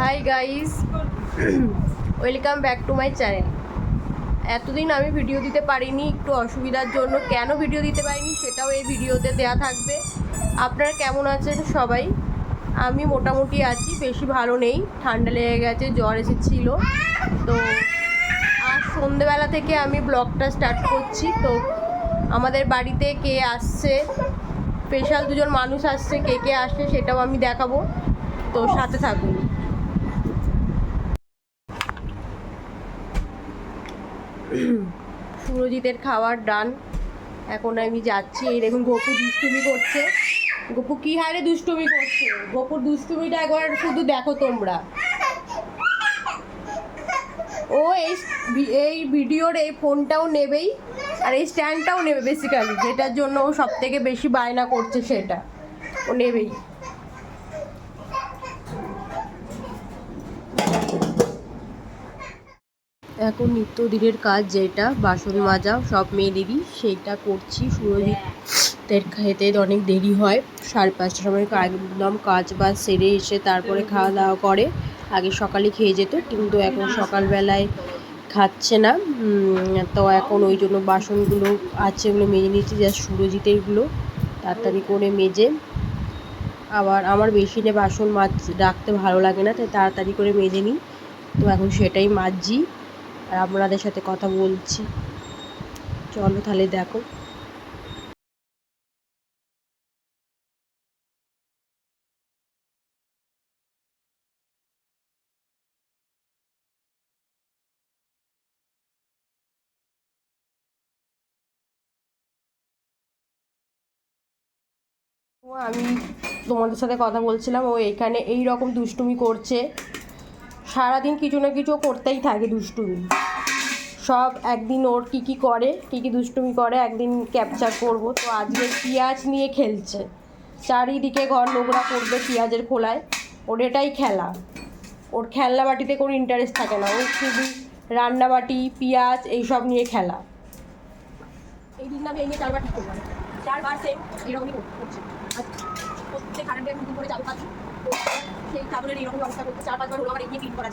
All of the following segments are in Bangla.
Hi guys welcome back to my channel এতদিন আমি ভিডিও দিতে পারিনি, একটু অসুবিধার জন্য। কেন ভিডিও দিতে পারিনি, সেটাও এই ভিডিওতে দেয়া থাকবে। আপনারা কেমন আছেন সবাই? আমি মোটামুটি আছি, বেশি ভালো নেই। ঠান্ডা লেগে গেছে, জ্বর এসেছিল। তো আজ সন্ধেবেলা থেকে আমি ব্লগটা স্টার্ট করছি। তো আমাদের বাড়িতে কে আসছে? স্পেশাল দুজন মানুষ আসছে, কে কে আসছে সেটাও আমি দেখাবো। তো সাথে থাকুন। সুরজিতের খাওয়ার ডান। এখন আমি যাচ্ছি, এই দেখুন গপু দুষ্টুমি করছে। গপু কি হারে দুষ্টুমি করছে? গপুর দুষ্টুমিটা একবার শুধু দেখো তোমরা। ও এই এই ভিডিওর এই ফোনটাও নেবেই, আর এই স্ট্যান্ডটাও নেবে বেসিক্যালি যেটার জন্য ও সব থেকে বেশি বায়না করছে সেটা। ও নেবেই। এখন নিত্যদিনের কাজ যেটা বাসন মাজা, সব মেয়েদেরই সেইটা করছি সুরজিতের খেতে অনেক দেরি হয়। সাড়ে পাঁচটার সময় একদম কাজ বাজ সেরে এসে তারপরে খাওয়া দাওয়া করে। আগে সকালে খেয়ে যেত, কিন্তু এখন সকালবেলায় খাচ্ছে না। তো এখন ওই জন্য বাসনগুলো আছে ওগুলো মেজে নিচ্ছি জাস্ট সুরজিতেরগুলো তাড়াতাড়ি করে মেজে। আবার আমার বেসিনে বাসন মাজ রাখতে ভালো লাগে না, তাই তাড়াতাড়ি করে মেজে নিই। তো এখন সেটাই মাজছি। আর আপনাদের সাথে কথা বলছি। চলো তাহলে দেখো। আমি তোমাদের সাথে কথা বলছিলাম, ও এখানে এই রকম দুষ্টুমি করছে। সারাদিন কিছু না কিছু করতেই থাকে দুষ্টুমি। সব একদিন ওর কি কি করে, কি কি দুষ্টুমি করে, একদিন ক্যাপচার করব। তো আজকে পেঁয়াজ নিয়ে খেলছে। চারিদিকে ঘর নোংরা করবে পেঁয়াজের খোলায়। ওর এটাই খেলা। ওর খেলনা বাটিতে কোনো ইন্টারেস্ট থাকে না। ওর শুধু রান্নাবাটি পেঁয়াজ এইসব নিয়ে খেলা। এই দিন এই নিয়ে চারবার ঠিক করলাম চারবার সেম এরকমই করছে। প্রত্যেক কারেন্টের নতুন করে চালু পাচ্ছি সেই এরকম অবস্থা করছে চার পাঁচবার হলো আমার ক্লিন করা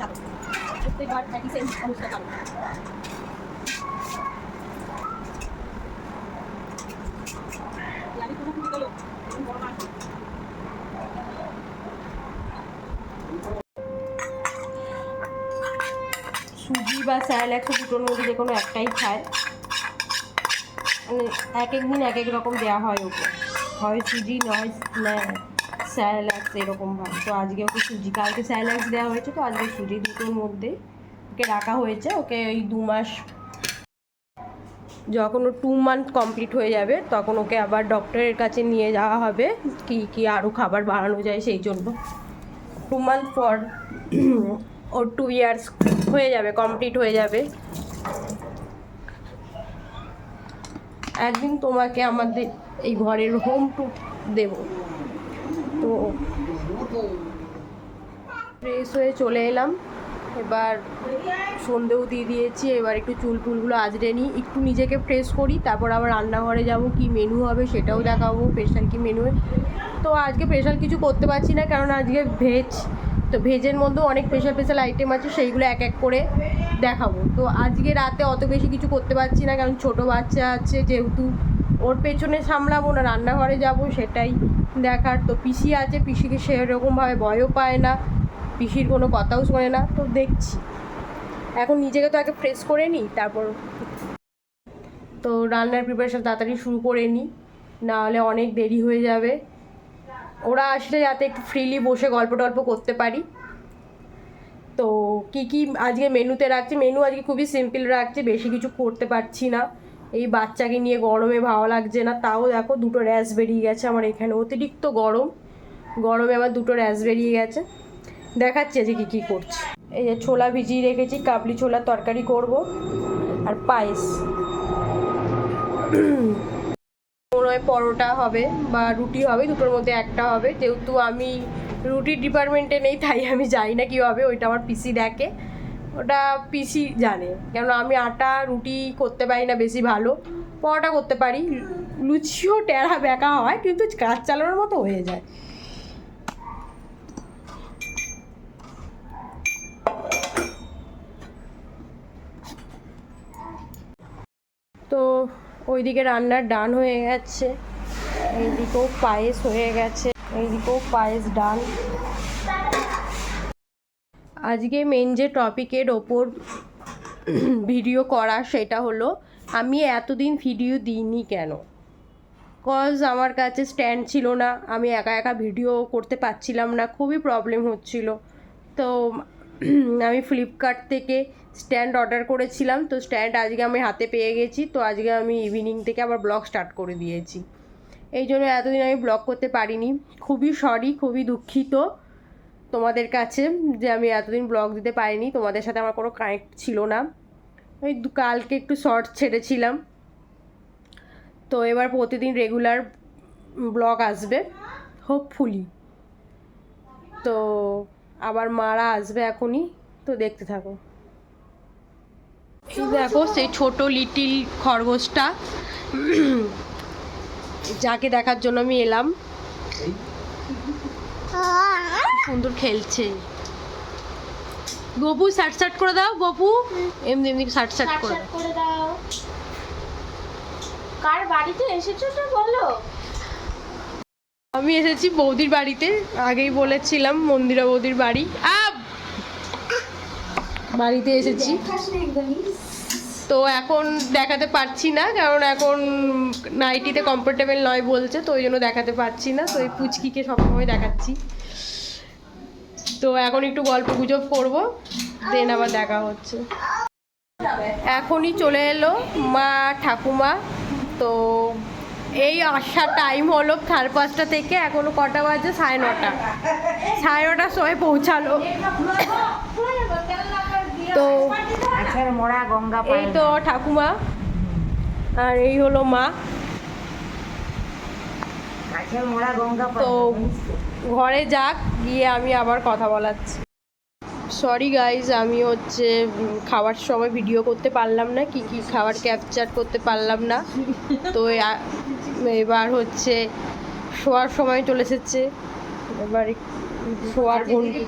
প্রত্যেকবার একই সেম অবস্থা সুজি বা স্যালাক্স দুটোর মধ্যে যে কোনো একটাই খায়। মানে এক এক দিন এক এক রকম দেওয়া হয় ওকে। হয় সুজি, নয় স্যালাক্স এরকম ভাবে তো আজকে ওকে সুজি, কালকে স্যালাক্স দেওয়া হয়েছে, তো আজকে সুজি দুটোর মধ্যে ওকে রাখা হয়েছে। ওকে ওই দু মাস যখন ও টু মান্থ কমপ্লিট হয়ে যাবে, তখন ওকে আবার ডক্টরের কাছে নিয়ে যাওয়া হবে, কি কি আরও খাবার বাড়ানো যায় সেই জন্য। টু মান্থ পর ওর টু ইয়ার্স হয়ে যাবে কমপ্লিট হয়ে যাবে। একদিন তোমাকে আমাদের এই ঘরের হোম টুর দেব। তো ফ্রেশ হয়ে চলে এলাম। এবার সন্ধেও দিয়ে দিয়েছি, এবার একটু চুল টুলগুলো আজরে নিই। একটু নিজেকে ফ্রেশ করি, তারপর আবার রান্নাঘরে যাব, কি মেনু হবে সেটাও দেখাবো স্পেশাল কি মেনু তো আজকে স্পেশাল কিছু করতে পারছি না, কারণ আজকে ভেজ তো ভেজের মধ্যেও অনেক স্পেশাল স্পেশাল আইটেম আছে, সেইগুলো এক এক করে দেখাবো। তো আজকে রাতে অত বেশি কিছু করতে পারছি না, কারণ ছোট বাচ্চা আছে, যেহেতু ওর পেছনে সামলাবো না, রান্নাঘরে যাব সেটাই দেখার তো পিসি আছে, পিসিকে সেরকমভাবে ভয়ও পায় না, পিসির কোনো কথাও শোনে না, তো দেখছি। এখন নিজেকে তো আগে ফ্রেশ করে নিই তারপর তো রান্নার প্রিপারেশন তাড়াতাড়ি শুরু করে নিই নাহলে অনেক দেরি হয়ে যাবে। ওরা আসলে যাতে একটু ফ্রিলি বসে গল্প টল্প করতে পারি। তো কি কি আজকে মেনুতে রাখছি? মেনু আজকে খুবই সিম্পল রাখছি, বেশি কিছু করতে পারছি না। এই বাচ্চাকে নিয়ে গরমে ভালো লাগছে না, তাও দেখো দুটো র্যাশ বেরিয়ে গেছে আমার এখানে, অতিরিক্ত গরম। গরমে আবার দুটো র্যাশ বেরিয়ে গেছে। দেখাচ্ছি আজকে কী কী করছি। এই যে ছোলা ভিজিয়ে রেখেছি, কাবলি ছোলার তরকারি করব। আর পায়েস। মনে হয় পরোটা হবে বা রুটি হবে, দুটোর মধ্যে একটা হবে। যেহেতু আমি রুটির ডিপার্টমেন্টে নেই, তাই আমি জানি না কী হবে ওইটা আমার পিসি দেখে। ওটা পিসি জানে। কেন আমি আটা, রুটি করতে পারি না বেশি ভালো। পরোটা করতে পারি। লুচিও টেরা বেঁকা হয়, কিন্তু কাজ চালানোর মতো হয়ে যায়। তো ওইদিকে রান্নার ডান হয়ে গেছে। এইদিকেও পায়েস হয়ে গেছে। এইদিকেও পায়েস ডান। আজকে মেন যে টপিকের ওপর ভিডিও করা সেটা হলো, আমি এতদিন ভিডিও দিইনি কেন? কজ আমার কাছে স্ট্যান্ড ছিল না, আমি একা একা ভিডিও করতে পারছিলাম না, খুবই প্রবলেম হচ্ছিল। তো আমি ফ্লিপকার্ট থেকে স্ট্যান্ড অর্ডার করেছিলাম, তো স্ট্যান্ড আজকে আমি হাতে পেয়ে গেছি, তো আজকে আমি ইভিনিং থেকে আবার ব্লগ স্টার্ট করে দিয়েছি। এই জন্য এতদিন আমি ব্লগ করতে পারিনি। খুবই সরি খুবই দুঃখিত। তোমাদের কাছে যে আমি এতদিন ব্লগ দিতে পারিনি, তোমাদের সাথে আমার কোনো কানেক্ট ছিল না। ওই কালকে একটু শর্ট ছেড়েছিলাম। তো এবার প্রতিদিন রেগুলার ব্লগ আসবে হোপফুলি তো আবার মারা আসবে এখনই, তো দেখতে থাকো। দেখো সেই ছোট লিটিল খরগোশটা। যাকে দেখার জন্য আমি এলাম। সুন্দর খেলছে। বপু সাট সাট করে দাও বপু এমনি এমনি সাট সাট করে দাও। কার বাড়িতে এসেছ তো বলো? আমি এসেছি বৌদির বাড়িতে আগেই বলেছিলাম মন্দিরা বৌদির বাড়ি। আব! বাড়িতে এসেছি। তো এখন দেখাতে পারছি না, কারণ এখন নাইটিতে কমফোর্টেবল নয় বলছে, তো ওই জন্য দেখাতে পারছি না। তো এই পুচকিকে সবসময় দেখাচ্ছি। তো এখন একটু গল্প গুজব করব দেন আবার দেখা হচ্ছে। এখনই চলে এলো মা ঠাকুমা। তো এই আসার টাইম হলো সাড়ে পাঁচটা থেকে, এখনও কটা বাজে? সাড়ে নটা। সাড়ে নটার সময় পৌঁছালো। তো গঙ্গা এই তো ঠাকুমা। আর এই হলো মা। গঙ্গা তো ঘরে যাক গিয়ে আমি আবার কথা বলাচ্ছি। সরি গাইজ আমি হচ্ছে খাওয়ার সময় ভিডিও করতে পারলাম না কি কি খাবার ক্যাপচার করতে পারলাম না। তো এবার হচ্ছে শোয়ার সময় চলে এসেছে। এবার শোয়ার ঘন্টি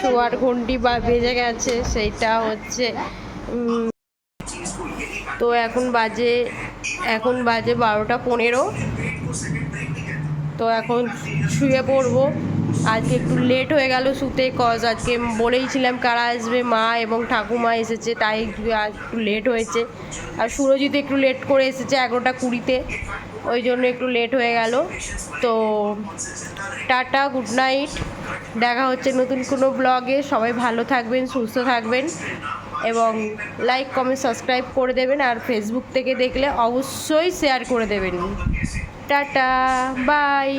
শোয়ার ঘন্টি বা বেজে গেছে, সেইটা হচ্ছে তো এখন বাজে এখন বাজে বারোটা পনেরো। তো এখন শুয়ে পড়ব। আজকে একটু লেট হয়ে গেল শুতে কজ আজকে বলেইছিলাম কারা আসবে, মা এবং ঠাকুমা এসেছে, তাই একটু লেট হয়েছে। আর সুরজিৎ একটু লেট করে এসেছে এগারোটা কুড়িতে। ওই জন্য একটু লেট হয়ে গেল। তো টাটা গুড নাইট দেখা হচ্ছে নতুন কোনো ব্লগে সবাই ভালো থাকবেন, সুস্থ থাকবেন এবং লাইক কমেন্ট সাবস্ক্রাইব করে দেবেন আর ফেসবুক থেকে দেখলে অবশ্যই শেয়ার করে দেবেন। Tata bye